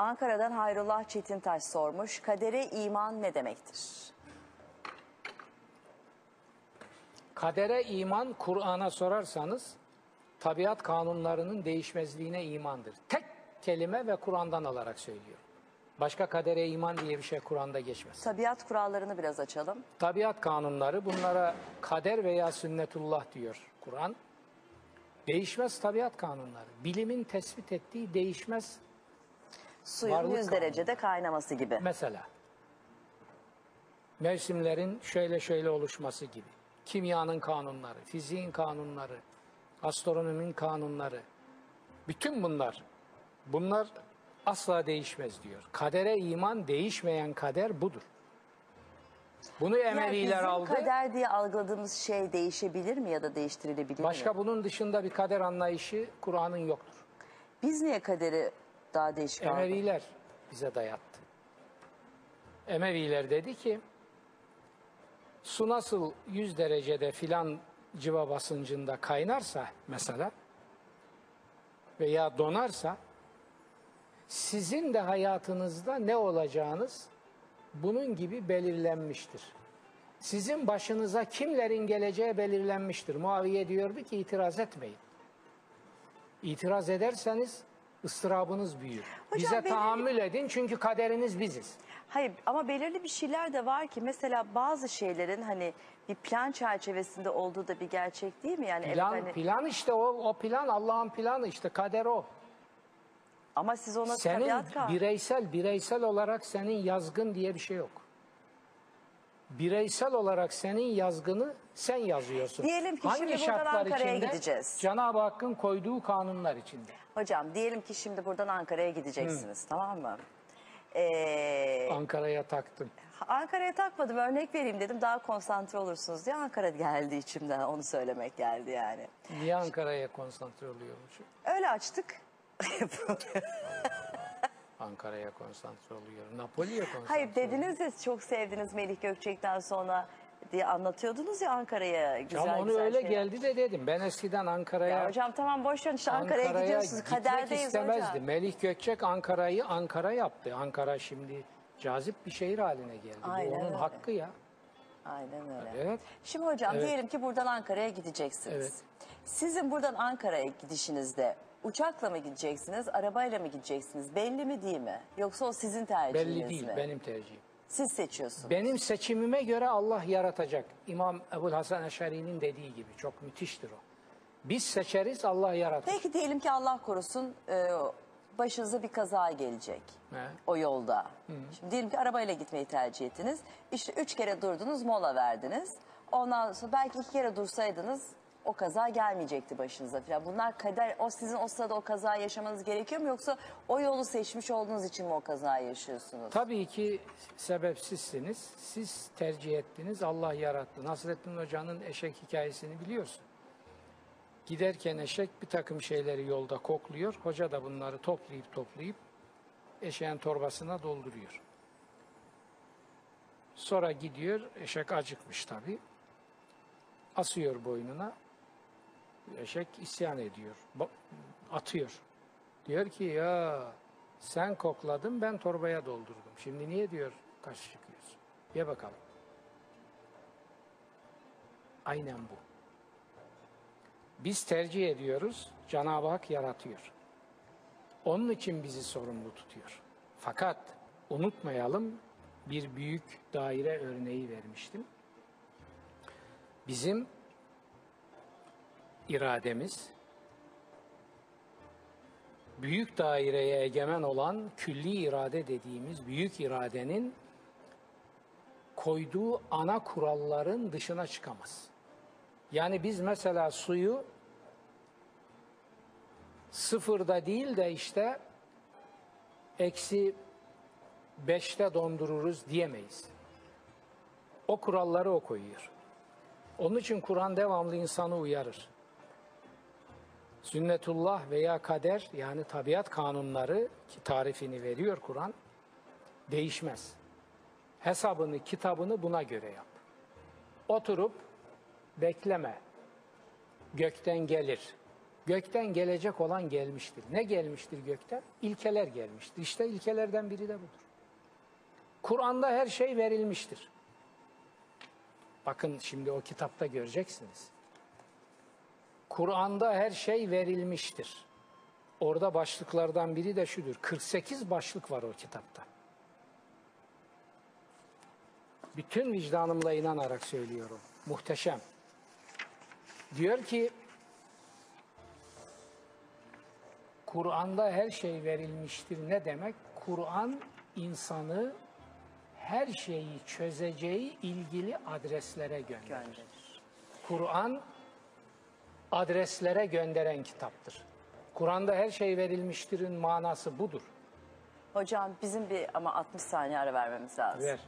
Ankara'dan Hayrullah Çetintaş sormuş. Kadere iman ne demektir? Kadere iman Kur'an'a sorarsanız tabiat kanunlarının değişmezliğine imandır. Tek kelime ve Kur'an'dan alarak söylüyor. Başka kadere iman diye bir şey Kur'an'da geçmez. Tabiat kurallarını biraz açalım. Tabiat kanunları bunlara kader veya sünnetullah diyor Kur'an. Değişmez tabiat kanunları. Bilimin tespit ettiği değişmez Suyun Varlık 100 kanunu. derecede kaynaması gibi. Mesela mevsimlerin şöyle şöyle oluşması gibi. Kimyanın kanunları, fiziğin kanunları, astronominin kanunları. Bütün bunlar, bunlar asla değişmez diyor. Kadere iman değişmeyen kader budur. Bunu Yani Emeviler bizim aldı. kader diye algıladığımız şey değişebilir mi ya da değiştirilebilir Başka mi? bunun dışında bir kader anlayışı Kur'an'ın yoktur. Biz niye kaderi daha değişik? Emeviler bize dayattı. Emeviler dedi ki su nasıl 100 derecede filan civa basıncında kaynarsa mesela veya donarsa sizin de hayatınızda ne olacağınız bunun gibi belirlenmiştir. Sizin başınıza kimlerin geleceği belirlenmiştir. Muaviye diyordu ki itiraz etmeyin. İtiraz ederseniz ıstırabınız büyür. Hocam Bize benim- tahammül edin çünkü kaderiniz biziz. Hayır ama belirli bir şeyler de var ki mesela bazı şeylerin hani bir plan çerçevesinde olduğu da bir gerçek değil mi? Yani evet Plan, hani- plan işte o, o plan Allah'ın planı işte kader o. ama siz ona Senin bireysel bireysel olarak senin yazgın diye bir şey yok. Bireysel olarak senin yazgını sen yazıyorsun. Diyelim ki Hangi şimdi buradan şartlar Ankara'ya içinde? gideceğiz. Cenab-ı Hakk'ın koyduğu kanunlar içinde. Hocam diyelim ki şimdi buradan Ankara'ya gideceksiniz tamam mı? Ee, Ankara'ya taktım. Ankara'ya takmadım örnek vereyim dedim daha konsantre olursunuz diye Ankara geldi içimden onu söylemek geldi yani. Niye Ankara'ya konsantre oluyormuş? Öyle açtık. Ankara'ya konsantre oluyor. Napoli'ye konsantre Hayır dediniz ya çok sevdiniz Melih Gökçek'ten sonra diye anlatıyordunuz ya Ankara'ya güzel Ama onu güzel öyle şeyler. geldi de dedim. Ben eskiden Ankara'ya Ya hocam tamam boş verin işte Ankara'ya, gidiyorsunuz. gitmek Kaderdeyiz istemezdi. hocam. Melih Gökçek Ankara'yı Ankara yaptı. Ankara şimdi cazip bir şehir haline geldi. Aynen Bu onun öyle. hakkı ya. Aynen öyle. Evet. Şimdi hocam Evet. diyelim ki buradan Ankara'ya gideceksiniz. Evet. Sizin buradan Ankara'ya gidişinizde uçakla mı gideceksiniz, arabayla mı gideceksiniz? Belli mi değil mi? Yoksa o sizin tercihiniz Belli değil mi? benim tercihim. Siz seçiyorsunuz. Benim seçimime göre Allah yaratacak. İmam Ebu'l Hasan Eşari'nin dediği gibi çok müthiştir o. Biz seçeriz Allah yaratır. Peki diyelim ki Allah korusun e, başınıza bir kaza gelecek He. o yolda. Şimdi diyelim ki arabayla gitmeyi tercih ettiniz. İşte üç kere durdunuz, mola verdiniz. Ondan sonra belki iki kere dursaydınız o kaza gelmeyecekti başınıza falan. Bunlar kader, o sizin o sırada o kaza yaşamanız gerekiyor mu yoksa o yolu seçmiş olduğunuz için mi o kazayı yaşıyorsunuz? Tabii ki sebepsizsiniz. Siz tercih ettiniz, Allah yarattı. Nasrettin Hoca'nın eşek hikayesini biliyorsun. Giderken eşek bir takım şeyleri yolda kokluyor. Hoca da bunları toplayıp toplayıp eşeğin torbasına dolduruyor. Sonra gidiyor, eşek acıkmış tabii. Asıyor boynuna. Eşek isyan ediyor. Atıyor. Diyor ki ya sen kokladın ben torbaya doldurdum. Şimdi niye diyor kaş çıkıyorsun? Ye bakalım. Aynen bu. Biz tercih ediyoruz, Cenab-ı Hak yaratıyor. Onun için bizi sorumlu tutuyor. Fakat unutmayalım bir büyük daire örneği vermiştim. Bizim irademiz büyük daireye egemen olan külli irade dediğimiz büyük iradenin koyduğu ana kuralların dışına çıkamaz. Yani biz mesela suyu sıfırda değil de işte eksi beşte dondururuz diyemeyiz. O kuralları o koyuyor. Onun için Kur'an devamlı insanı uyarır. Sünnetullah veya kader yani tabiat kanunları ki tarifini veriyor Kur'an değişmez. Hesabını, kitabını buna göre yap. Oturup bekleme. Gökten gelir. Gökten gelecek olan gelmiştir. Ne gelmiştir gökten? İlkeler gelmiştir. İşte ilkelerden biri de budur. Kur'an'da her şey verilmiştir. Bakın şimdi o kitapta göreceksiniz. Kur'an'da her şey verilmiştir. Orada başlıklardan biri de şudur. 48 başlık var o kitapta. Bütün vicdanımla inanarak söylüyorum. Muhteşem. Diyor ki Kur'an'da her şey verilmiştir. Ne demek? Kur'an insanı her şeyi çözeceği ilgili adreslere gönderir. Kur'an adreslere gönderen kitaptır. Kur'an'da her şey verilmiştirin manası budur. Hocam bizim bir ama 60 saniye ara vermemiz lazım. Ver.